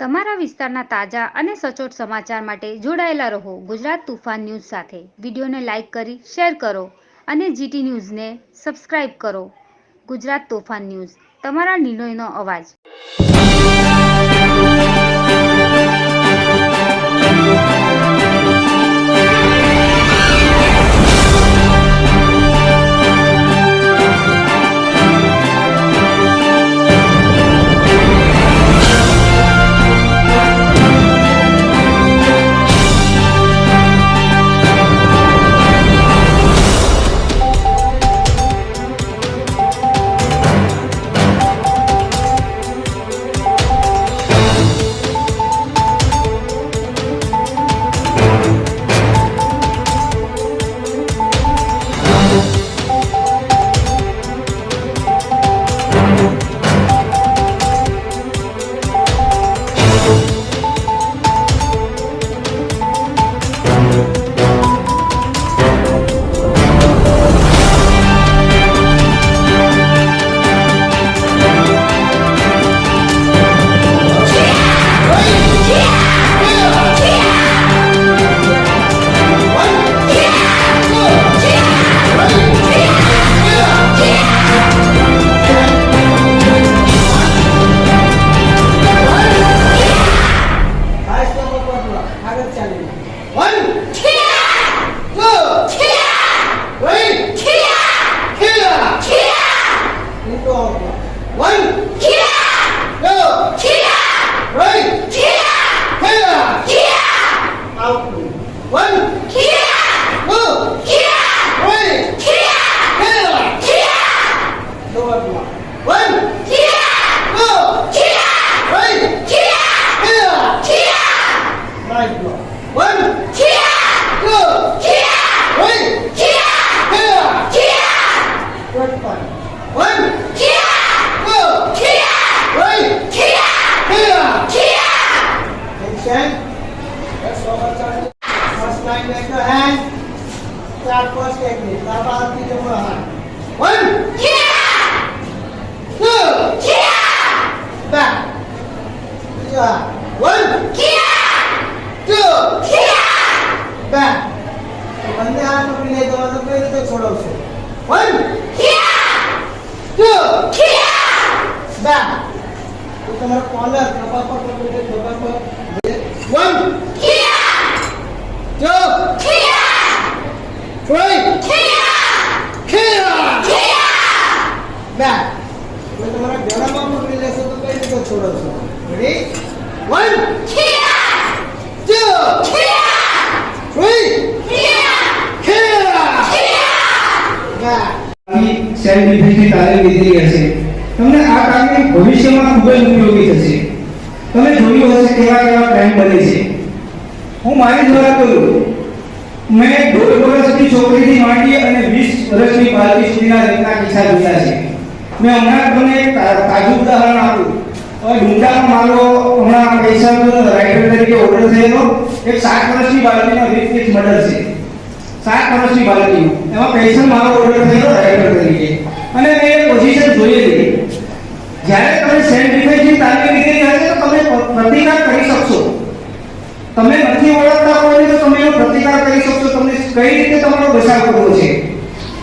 તમારા વિસ્તારના તાજા અને સચોટ સમાચાર માટે જોડાયેલા રહો ગુજરાત તુફાન ન્યૂઝ સાથે. વિડીયોને લાઇક કરી, શેર કરો અને જીટી ન્યૂઝને સબસ્ક્રાઇબ કરો. ગુજરાત તોફાન ન્યૂઝ, તમારા નિર્ણયનો અવાજ. फ़र्स्ट लाइन में जो है चार फ़र्स्ट एक में चार बार की जो है वन टू बैक जो है वन टू बैक तो बंदे हाथ पकड़ लिए दो मतलब पहले तो छोड़ो उसे वन टू बैक तो तुम्हारा कॉलर कपाल पर पकड़ के कपाल पर वन તો તમારો કોલર કપા પર પકડી લે કપા પર વન ટુ થ્રી બેક તો તમારા ગળામાં પકડી લેશો તો કઈ રીતે છોડવશો ready one two three back self ડિફેન્સની તાલીમ લીધી હશે. તમને આ કામની ભવિષ્યમાં ખૂબ જ ઉપયોગી થશે. તમે જોયું હશે કેવા કેવા ક્રાઇમ બને છે. હું મારી દ્વારા કરું મેં દોઢ વર્ષની છોકરીથી માંડી અને વીસ વર્ષની બાળકી સુધીના રીતના કિસ્સા જોયા છે. મેં હમણાં તમને તાજું ઉદાહરણ આપ્યું હવે ડુંડામાં મારો હમણાં પૈસા રાઇટર તરીકે ઓર્ડર થયેલો. એક સાત વર્ષની બાળકીનો વીસ કેસ મર્ડર છે. સાત વર્ષની બાળકીનો. એમાં પૈસા મારો ઓર્ડર થયેલો રાઇટર તરીકે અને મેં એ પોઝિશન જોયેલી જ્યારે તમે સેલ્ફ ડિફેન્સની તાલીમ લીધેલી હશે તો તમે પ- પ્રતિકાર કરી શકશો તમે નથી ઓળખતા હોય તો તમે એનો પ્રતિકાર કરી શકશો તમને કઈ રીતે તમારો બચાવ કરવો છે?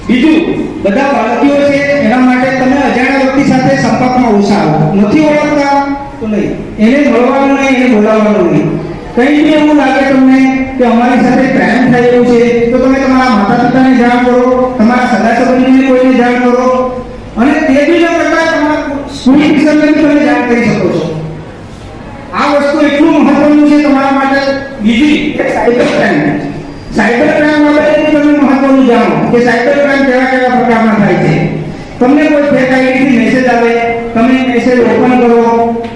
બીજું, બધા બાળકીઓ છે, એના માટે તમે અજાણ્યા વ્યક્તિ સાથે સંપર્કમાં ઓછા આવો નથી ઓળખતા તો નહીં. એને મળવાનું નહીં, એને બોલાવવાનું નહીં. કઈ બી એવું લાગે તમને કે અમારી સાથે ક્રાઇમ રહ્યું છે, તો તમે તમારા માતા પિતાને જાણ કરો, તમારા સગા સંબંધીને કોઈને જાણ કરો. અને તે બી જો કરતા તમારા સ્કૂલ ટીચરને તમે જાણ કરી છો આ વસ્તુ એટલું મહત્વનું છે તમારા માટે બીજી એક સાયબર ક્રાઇમ સાયબર ક્રાઇમ બાબતે તમે મહત્વનું કે સાયબર કેવા કેવા પ્રકારના થાય છે? તમને કોઈ ફેક આઈડીથી મેસેજ આવે? તમે મેસેજ ઓપન કરો?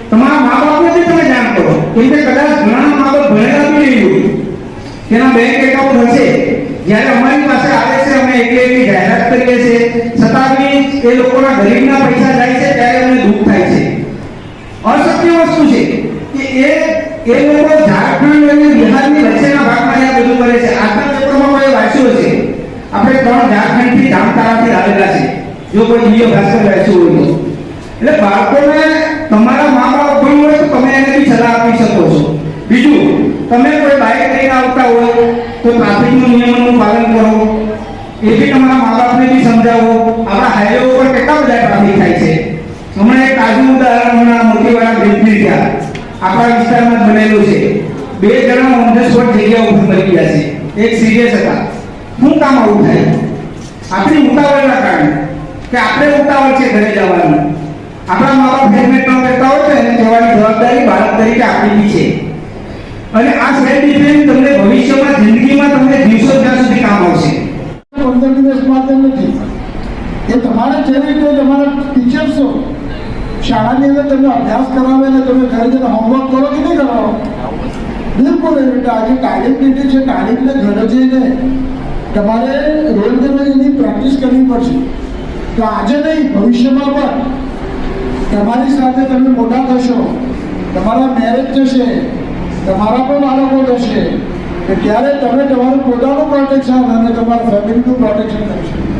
તમારા મા બાપને બી તમે જાણ કરો. કેમ કે કદાચ ઘણા મા બાપ ભણેલા બી નહીં હોય. તેના બેંક એકાઉન્ટ હશે. જ્યારે અમારી પાસે આવે છે, અમે એટલે એટલી જાહેરાત કરીએ છીએ. છતાં બી એ લોકોના ગરીબના પૈસા જાય છે, ત્યારે અમને દુઃખ થાય છે. અશક્ય વસ્તુ છે કે એ એ લોકો ઝારખંડ અને બિહારની વચ્ચેના ભાગમાં આ બધું કરે છે આજના પેપરમાં કોઈ વાંચ્યું હશે આપણે ત્રણ ઝારખંડથી જામતારાથી આવેલા છે જો ભાષણ રહેતું હોય એટલે બાળકોને તમારા મા બાપ ભણવું હોય તો તમે એને બી સલાહ આપી આવતા હોય, તો ટ્રાફિકનું નિયમનું પાલન કરો. એ બી તમારા મા બાપને બી સમજાવો. આપણા હાઈવે ઉપર કેટલા બધા ટ્રાફિક થાય છે. હમણાં એક તાજું ઉદાહરણ હમણાં મોતીવાડા બ્રિજની ત્યાં. આપણા વિસ્તારમાં બનેલું છે. બે જણા ઓન ધ સ્પોટ જગ્યા ઉપર મરી ગયા છે. એક સિરિયસ હતા. શું કામ આવું થાય? આપણી ઉતાવળના કારણે. કે આપણે ઉતાવળ છે ઘરે જવાનું. આપણા મા બાપ હેલ્મેટ ન પહેરતા હોય તો એને કહેવાની જવાબદારી બાળક તરીકે આપણી છે. અને આ સેલ્ફ ડિફેન્સ તમને ભવિષ્યમાં, જિંદગીમાં તમને દિવસો જ્યાં સુધી કામ આવશે. દિવસ માટે નથી. એ તમારા જે રીતે તમારા ટીચર્સો શાળાની અંદર તમે અભ્યાસ કરાવે ને તમે ઘરે જઈને હોમવર્ક કરો કે નહીં કરાવો બિલકુલ એવી રીતે આજે તાલીમ છે. તાલીમને ઘરે જઈને તમારે રોજ એની પ્રેક્ટિસ કરવી પડશે. તો આજે નહીં, ભવિષ્યમાં પણ. તમારી સાથે તમે મોટા થશો. તમારા મેરેજ થશે. તમારા પણ બાળકો થશે. કે ત્યારે તમે તમારું પોતાનું પ્રોટેક્શન અને તમારા ફેમિલીનું પ્રોટેક્શન કરશો?